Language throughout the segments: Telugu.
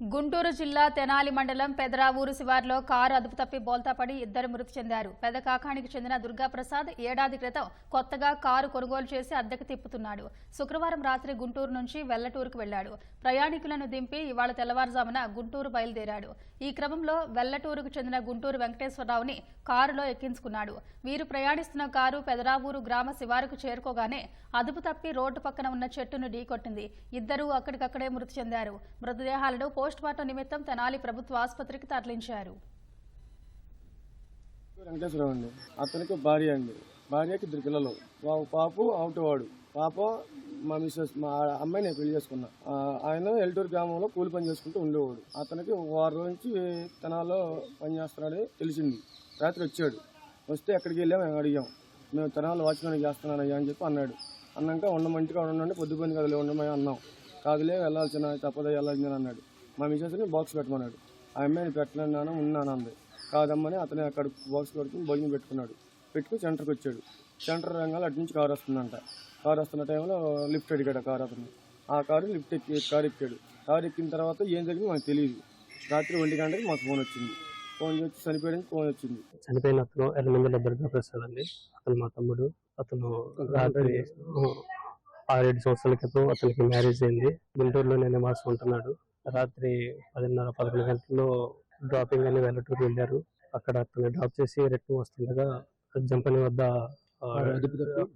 గుంటూరు జిల్లా తెనాలి మండలం పెదరావూరు శివార్లో కారు అదుపు తప్పి బోల్తాపడి ఇద్దరు మృతి చెందారు. పెద్ద కాకానికి చెందిన దుర్గాప్రసాద్ ఏడాది క్రితం కొత్తగా కారు కొనుగోలు చేసి అద్దెకు తిప్పుతున్నాడు. శుక్రవారం రాత్రి గుంటూరు నుంచి వెల్లటూరుకు వెళ్ళాడు ప్రయాణికులను దింపి ఇవాళ తెల్లవారుజామున గుంటూరు బయలుదేరాడు. ఈ క్రమంలో వెల్లటూరుకు చెందిన గుంటూరు వెంకటేశ్వరరావుని కారులో ఎక్కించుకున్నాడు. వీరు ప్రయాణిస్తున్న కారు పెదరావూరు గ్రామ శివారుకు చేరుకోగానే అదుపు తప్పి రోడ్డు పక్కన ఉన్న చెట్టును ఢీకొట్టింది. ఇద్దరూ అక్కడికక్కడే మృతి చెందారు. మృతదేహాలను పోస్టుమార్టం నిమిత్తం తెనాలి ప్రభుత్వ ఆసుపత్రికి తరలించారు. వెంకటేశ్వరరావు అండి. అతనికి భార్య అండి. భార్యకి ఇద్దరు పిల్లలు. వా- పాపు అవుటవాడు పాప మా మిస్సెస్ మా అమ్మాయి నేను పెళ్ళి చేసుకున్నా. ఆయన ఎల్టూరు గ్రామంలో కూలి పని చేసుకుంటూ ఉండేవాడు. అతనికి వారం నుంచి తెనాల్లో పని చేస్తున్నాడని తెలిసింది. రాత్రి వచ్చాడు. వస్తే ఎక్కడికి వెళ్ళాం మేము అడిగాం. మేము తెనాల్లో వాచ్మెన్ చేస్తున్నాను అయ్యా అని చెప్పి అన్నాడు. అన్నాక ఉండమంటిగా ఉండండి పొద్దుపోయింది కదలే ఉండమని అన్నాం. కాదులే వెళ్ళాల్సిన తప్పదే వెళ్ళాల్సిందని అన్నాడు. మా మిస్సెస్ని బాక్స్ పెట్టమన్నాడు ఆ అమ్మాయిని పెట్టలేను నాన్న ఉన్నాను అంది. కాదమ్మని అతను అక్కడ బాక్స్ పెట్టుకుని భోజనం పెట్టుకున్నాడు. పెట్టుకుని సెంటర్కి వచ్చాడు. సెంటర్ రంగాలు అటు నుంచి కారు వస్తుందంట. కారు వస్తున్న టైంలో లిఫ్ట్ అడిగాడు ఆ కారు అతను ఆ కారు లిఫ్ట్ ఎక్కి కారు ఎక్కాడు. కారు ఎక్కిన తర్వాత ఏం జరిగిందో మాకు తెలియదు రాత్రి ఒంటి గంటకి మాకు ఫోన్ వచ్చింది. ఫోన్ వచ్చి చనిపోయడానికి ఫోన్ వచ్చింది. చనిపోయిన అతను ఎర్రమందుల దుర్గా ప్రసాద్ అండి అతను మా తమ్ముడు. అతను రాత్రి ఆ, ఆరేడు సంవత్సరాల క్రితం అతనికి మ్యారేజ్ అయింది. గుంటూరులోనే నివాసం ఉంటున్నాడు. రాత్రి పదిన్నర పదకొండు గంటల్లో డ్రాపింగ్ అని వెల్లటూరు వెళ్ళారు. అక్కడ అతను డ్రాప్ చేసి రిటర్న్ వస్తుండగా జంపని వద్ద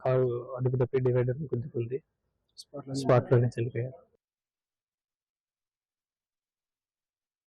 కారు అదుపు తప్పి డివైడర్ గుద్దుకుంది. స్పాట్లోనే చనిపోయారు.